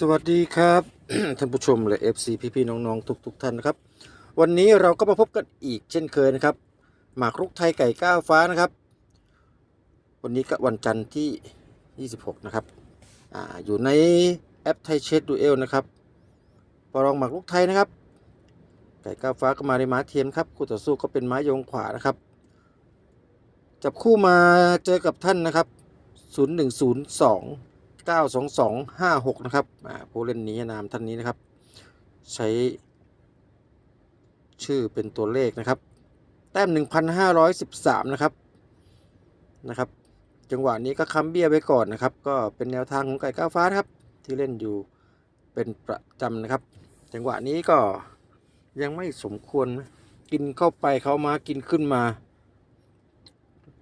สวัสดีครับ ท่านผู้ชมและ FC พี่ๆน้องๆ ทุก ๆ ท่านนะครับ วันนี้เราก็มาพบกันอีกเช่นเคยนะครับ หมากรุกไทยไก่ก้าวฟ้านะครับ วันนี้ก็วันจันทร์ที่ 26 นะครับออยู่ในแอปไทยเชดดูเอลนะครับปรองหมากรุกไทยนะครับ ไก่ก้าวฟ้าก็มาในม้าเทียมครับคู่ต่อสู้ก็เป็นม้ายงขวานะครับ จับคู่มาเจอกับท่านนะครับ 0102 92256 นะครับผู้เล่นนี้นามท่านนี้นะครับ ใช้ชื่อเป็นตัวเลขนะครับ แต้ม 1,513 นะครับนะครับ จังหวะนี้ก็ค้ำเบี้ยไว้ก่อนนะครับ ก็เป็นแนวทางของไก่ก้าวฟ้าครับ ที่เล่นอยู่เป็นประจำนะครับ จังหวะนี้ก็ยังไม่สมควรนะกินเข้าไปเขามากินขึ้นมา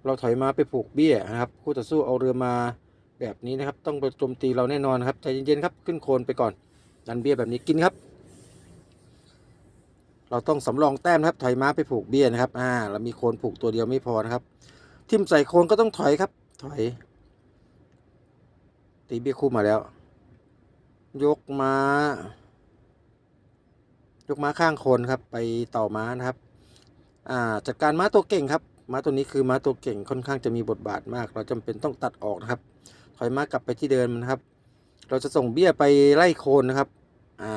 เราถอยมาไปผูกเบี้ยนะครับ คู่ต่อสู้เอาเรือมา แบบนี้นะครับ ต้องไปโจมตีเราแน่นอนครับใจเย็นๆครับขึ้นโคนไปก่อนดันเบี้ยแบบนี้กินครับ เราต้องสำรองแต้มนะครับ ถอยม้าไปผูกเบี้ยนะครับ อ่า เรามีโคนผูกตัวเดียวไม่พอนะครับ ทิมใส่โคนก็ต้องถอยครับ ถอย ตีเบี้ยคู่มาแล้ว ยกม้ายกม้าข้างโคนครับ ไปต่อม้านะครับ อ่าจัดการม้าตัวเก่งครับม้าตัวนี้คือม้าตัวเก่งค่อนข้างจะมีบทบาทมาก เราจำเป็นต้องตัดออกนะครับ ถอยม้ากลับไปที่เดิมนะครับ เราจะส่งเบี้ยไปไล่โคนนะครับ อ่า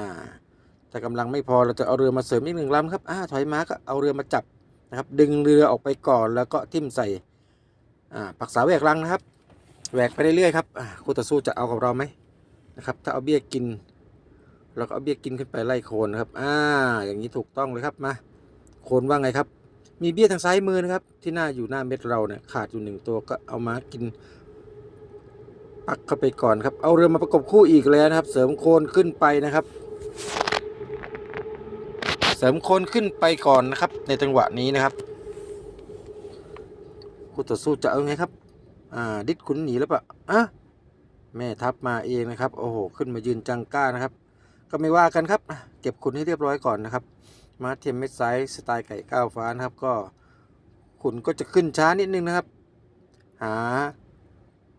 แต่กำลังไม่พอเราจะเอาเรือมาเสริมอีกหนึ่งลำครับอ่าถอยม้าก็เอาเรือมาจับนะครับ ดึงเรือออกไปก่อนแล้วก็ทิ่มใส่อ่าปักษาแหวกลังนะครับแหวกไปเรื่อยๆครับอ่าคู่ต่อสู้จะเอากับเราไหมนะครับ ถ้าเอาเบี้ยกินเราก็เอาเบี้ยกินขึ้นไปไล่โคนนะครับ อ่า อย่างนี้ถูกต้องเลยครับมาโคนว่าไงครับ มีเบี้ยทางซ้ายมือนะครับ ที่หน้าอยู่หน้าเม็ดเราเนี่ยขาดอยู่หนึ่งตัวก็เอามากิน ปักเข้าไปก่อนครับ เอาเรือมาประกบคู่อีกแล้วนะครับ เสริมโคนขึ้นไปนะครับ เสริมโคนขึ้นไปก่อนนะครับ ในจังหวะนี้นะครับคู่ต่อสู้จะเอาไงครับ อ่า ดิดขุนหนีแล้วปะอะแม่ทัพมาเองนะครับ โอ้โห ขึ้นมายืนจังก้านะครับ ก็ไม่ว่ากันครับ เก็บขุนให้เรียบร้อยก่อนนะครับ มาเทียมเม็ดไซส์สไตล์ไก่ก้าวฟ้านะครับ ก็ขุนก็จะขึ้นช้านิดนึงนะครับ หา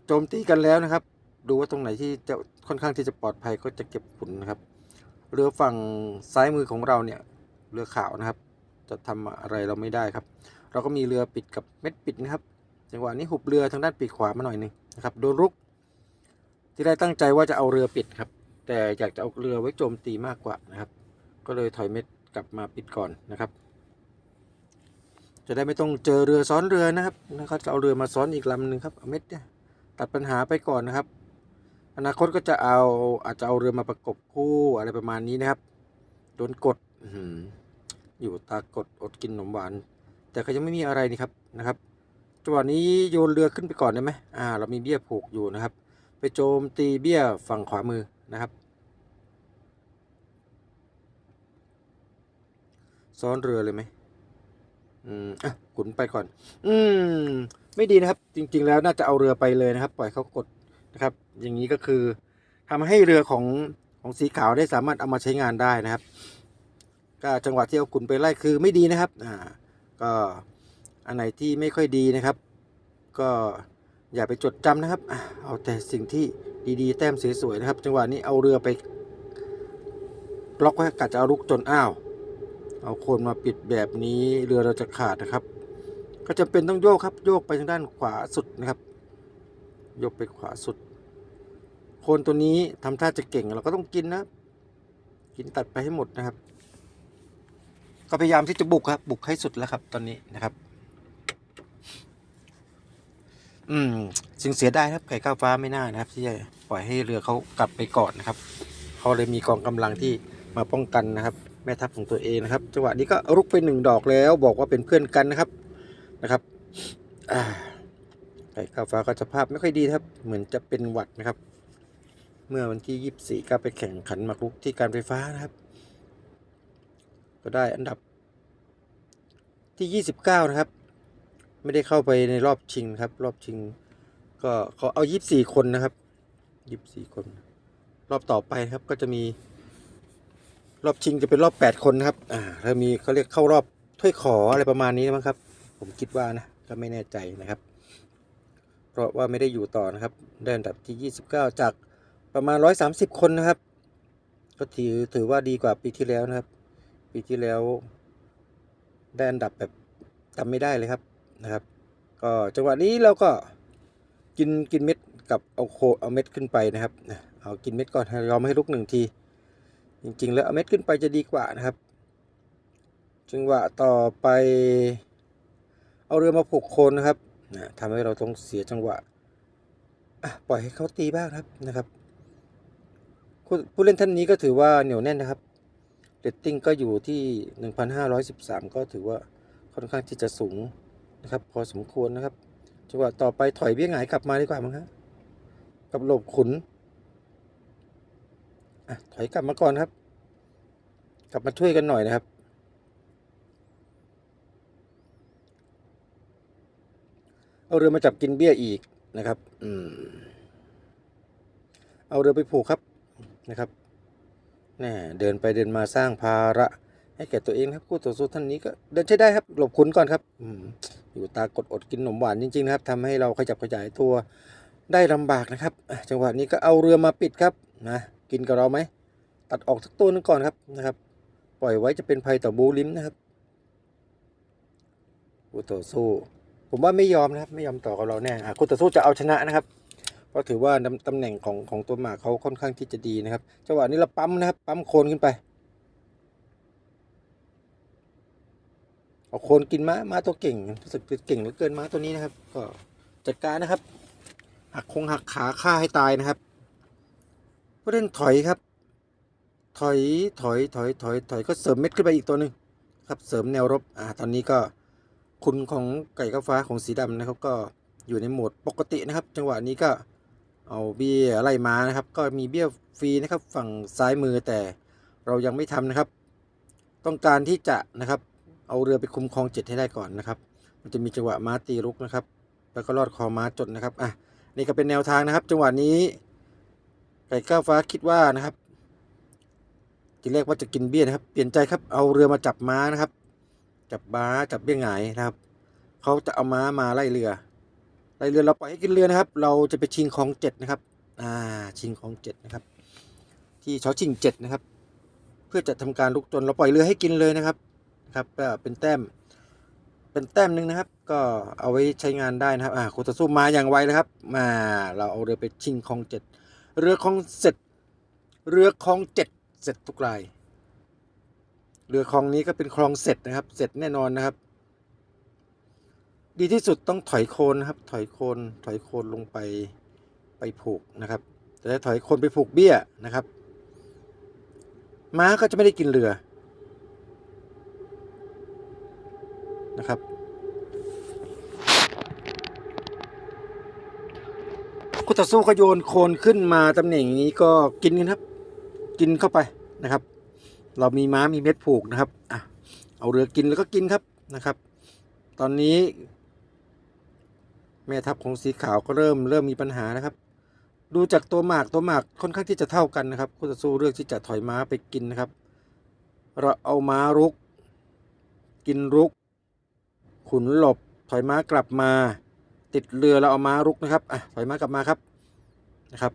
โจมตีกันแล้วนะครับ ดูว่าตรงไหนที่จะค่อนข้างที่จะปลอดภัยก็จะเก็บขุนนะครับ เรือฝั่งซ้ายมือของเราเนี่ยเรือขาวนะครับ จะทำอะไรเราไม่ได้ครับ เราก็มีเรือปิดกับเม็ดปิดนะครับจังหวะนี้หุบเรือทางด้านปีกขวามาหน่อยหนึงนะครับโดนรุก ที่ได้ตั้งใจว่าจะเอาเรือปิดครับ แต่อยากจะเอาเรือไว้โจมตีมากกว่านะครับ ก็เลยถอยเม็ดกลับมาปิดก่อนนะครับ จะได้ไม่ต้องเจอเรือซ้อนเรือนะครับนะครับจะเอาเรือมาซ้อนอีกลำหนึ่งครับเอาเม็ดเนี่ย ตัดปัญหาไปก่อนนะครับ อนาคตก็จะเอาอาจจะเอาเรือมาประกบคู่อะไรประมาณนี้นะครับโดนกดอยู่ตากดอดกินขนมหวาน แต่ก็ยังไม่มีอะไรนี่ครับนะครับจังหวะนี้โยนเรือขึ้นไปก่อนได้ไหมอ่า เรามีเบี้ยผูกอยู่นะครับ ไปโจมตีเบี้ยฝั่งขวามือนะครับซ้อนเรือเลยไหม อืมอะขุนไปก่อน อืม ไม่ดีนะครับ จริง ๆ แล้วน่าจะเอาเรือไปเลยนะครับ ปล่อยเขากดนะครับ อย่างนี้ก็คือทำให้เรือของของสีขาวได้สามารถเอามาใช้งานได้นะครับ ก็จังหวะที่เอาขุนไปไล่คือไม่ดีนะครับ อ่า ก็อันไหนที่ไม่ค่อยดีนะครับ ก็อย่าไปจดจำนะครับ เอาแต่สิ่งที่ดีๆ แต้มสวยๆนะครับ จังหวะนี้เอาเรือไปล็อกไว้กัดจะเอาลุกจนอ้าว เอาโคนมาปิดแบบนี้เรือเราจะขาดนะครับ ก็จำเป็นต้องโยกครับ โยกไปทางด้านขวาสุดนะครับ โยกไปขวาสุด โคนตัวนี้ทำท่าจะเก่งเราก็ต้องกินนะ กินตัดไปให้หมดนะครับ ก็พยายามที่จะบุกครับ บุกให้สุดแล้วครับ ตอนนี้นะครับ อืมสิ่งเสียไดายครับไก่ข้าวฟ้าไม่น่านะครับ ที่จะปล่อยให้เรือเขากลับไปก่อนนะครับเขาเลยมีกองกำลังที่มาป้องกันนะครับ แม่ทัพของตัวเองนะครับ จังหวะนี้ก็รุกไปหนึ่งดอกแล้ว บอกว่าเป็นเพื่อนกันนะครับนะครับไก่ข้าวฟ้าก็สภาพไม่ค่อยดีครับ เหมือนจะเป็นหวัดนะครับ เมื่อวันที่ยี่สิบสี่ก็ไปแข่งขันมารุกที่การไฟฟ้านะครับ ก็ได้อันดับที่ยี่สิบเก้านะครับ ไม่ได้เข้าไปในรอบชิงครับ รอบชิง ก็เขาเอายี่สิบสี่คนนะครับยี่สิบสี่คน รอบต่อไปครับก็จะมี รอบชิงจะเป็นรอบแปดคนนะครับ อ่าแล้วมีเขาเรียกเข้ารอบถ้วยขออะไรประมาณนี้มั้งครับ ผมคิดว่านะ ก็ไม่แน่ใจนะครับ เพราะว่าไม่ได้อยู่ต่อนะครับ ได้อันดับที่ 29 จากประมาณร้อยสามสิบคนนะครับ ก็ถือถือว่าดีกว่าปีที่แล้วนะครับ ปีที่แล้ว ได้อันดับแบบจำไม่ได้เลยครับนะครับ ก็จังหวะนี้เราก็กินกินเม็ดกับเอาโคเอาเม็ดขึ้นไปนะครับ เอากินเม็ดก่อนยอมให้ลุกหนึ่งที จริงๆ แล้วเอาเม็ดขึ้นไปจะดีกว่านะครับ จังหวะต่อไปเอาเรือมาผูกโคนนะครับนะทำให้เราต้องเสียจังหวะปล่อยให้เขาตีบ้างครับนะครับ ผู้เล่นท่านนี้ก็ถือว่าเหนียวแน่นนะครับเรตติ้งก็อยู่ที่ 1,513 ก็ถือว่าค่อนข้างที่จะสูงนะครับ พอสมควรนะครับจังหวะต่อไปถอยเบี้ยหงายกลับมาดีกว่ามั้งครับกับหลบขุน ถอยกลับมาก่อนครับ กลับมาช่วยกันหน่อยนะครับ เอาเรือมาจับกินเบี้ยอีกนะครับ อืม เอาเรือไปผูกครับนะครับแน่เดินไปเดินมาสร้างภาระ ให้แก่ตัวเองครับคู่ต่อสู้ท่านนี้ก็เดินใช้ได้ครับ หลบขุนก่อนครับอืมอยู่ตากดอดกินขนมหวานจริงๆนะครับทำให้เราขยับขยายตัวได้ลำบากนะครับ จังหวะนี้ก็เอาเรือมาปิดครับนะ กินกับเราไหม ตัดออกสักตัวนึงก่อนครับนะครับ ปล่อยไว้จะเป็นภัยต่อบูลิมนะครับคู่ต่อสู้ ผมว่าไม่ยอมนะครับ ไม่ยอมต่อกับเราแน่อะคู่ต่อสู้จะเอาชนะนะครับ เพราะถือว่าตำตำแหน่งของของตัวหมากเขาค่อนข้างที่จะดีนะครับจังหวะนี้เราปั๊มนะครับ ปั๊มโคนขึ้นไปเอาโคนกินม้าม้าตัวเก่งรู้สึกเก่งเหลือเกินม้าตัวนี้นะครับ ก็จัดการนะครับ หักคงหักขาฆ่าให้ตายนะครับ ผู้เล่นถอยครับ ถอยถอยถอยถอยถอยก็เสริมเม็ดขึ้นไปอีกตัวหนึ่งครับเสริมแนวรบอ่าตอนนี้ก็คุณของไก่ก้าฟ้าของสีดำนะครับ ก็อยู่ในโหมดปกตินะครับ จังหวะนี้ก็เอาเบี้ยไล่ม้านะครับ ก็มีเบี้ยฟรีนะครับ ฝั่งซ้ายมือแต่เรายังไม่ทำนะครับ ต้องการที่จะนะครับ เอาเรือไปคุมคลองเจ็ดให้ได้ก่อนนะครับ มันจะมีจังหวะม้าตีลุกนะครับ แล้วก็ลอดคอม้าจดนะครับอะนี่ก็เป็นแนวทางนะครับ จังหวะนี้ ไก่ก้าวฟ้าคิดว่านะครับทีแรกว่าจะกินเบี้ยนะครับ เปลี่ยนใจครับ เอาเรือมาจับม้านะครับ จับม้าจับเบี้ยหงายนะครับ เขาจะเอาม้ามาไล่เรือ ไล่เรือเราปล่อยให้กินเรือนะครับ เราจะไปชิงคลองเจ็ดนะครับ อ่า ชิงคลองเจ็ดนะครับ ที่ชอชิงเจ็ดนะครับ เพื่อจะทำการลุกจนเราปล่อยเรือให้กินเลยนะครับ ครับก็เป็นแต้ม เป็นแต้มหนึ่งนะครับ ก็เอาไว้ใช้งานได้นะครับ อ่าคูตาสู้มาอย่างไวเลยครับ มา เราเอาเรือไปชิงคลองเจ็ด เรือคลองเสร็จ เรือคลองเจ็ดเสร็จทุกราย เรือคลองนี้ก็เป็นคลองเสร็จนะครับ เสร็จแน่นอนนะครับ ดีที่สุดต้องถอยโคนนะครับ ถอยโคนถอยโคนลงไปไปผูกนะครับ แต่ถ้าถอยโคนไปผูกเบี้ยนะครับ ม้าก็จะไม่ได้กินเรือนะครับ คู่ต่อสู้ก็โยนโคนขึ้นมาตำแหน่งนี้ก็กินกันครับ กินเข้าไปนะครับ เรามีม้ามีเม็ดผูกนะครับอะเอาเรือกินแล้วก็กินครับนะครับ ตอนนี้ แม่ทัพของสีขาวก็เริ่มเริ่มมีปัญหานะครับ ดูจากตัวหมากตัวหมากค่อนข้างที่จะเท่ากันนะครับคู่ต่อสู้เลือกที่จะถอยม้าไปกินนะครับ เราเอาม้ารุก กินรุก ขุนหลบถอยม้ากลับมา ติดเรือเราเอาม้ารุกนะครับอะถอยม้ากลับมาครับนะครับ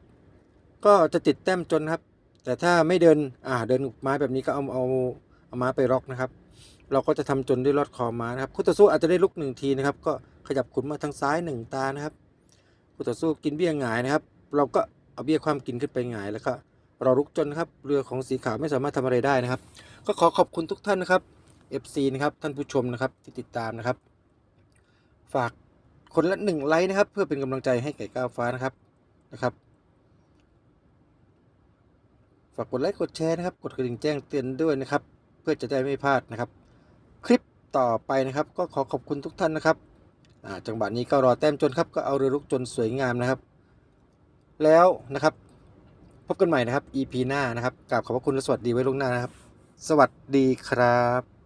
ก็จะติดแต้มจนครับ แต่ถ้าไม่เดินอ่าเดินม้าแบบนี้ก็เอาเอาเอาม้าไปร็อกนะครับ เราก็จะทำจนด้วยลอดคอม้านะครับคู่ต่อสู้อาจจะได้ลุกหนึ่งทีนะครับ ก็ขยับขุนมาทางซ้ายหนึ่งตานะครับคู่ต่อสู้กินเบี้ยหงายนะครับ เราก็เอาเบี้ยความกินขึ้นไปหงายแล้วก็เราลุกจนครับเรือของสีขาวไม่สามารถทำอะไรได้นะครับ ก็ขอขอบคุณทุกท่านนะครับ FC นะครับท่านผู้ชมนะครับที่ติดตามนะครับ ฝาก คนละหนึ่งไลค์นะครับ เพื่อเป็นกำลังใจให้ไก่ก้าวฟ้านะครับนะครับฝากกดไลค์กดแชร์นะครับ กดกระดิ่งแจ้งเตือนด้วยนะครับ เพื่อจะได้ไม่พลาดนะครับ คลิปต่อไปนะครับ ก็ขอขอบคุณทุกท่านนะครับจังหวะนี้ก็รอแต้มจนครับก็เอาเรือลุกจนสวยงามนะครับ แล้วนะครับพบกันใหม่นะครับ EP หน้านะครับกราบขอบพระคุณและสวัสดีไว้ล่วงหน้านะครับ สวัสดีครับ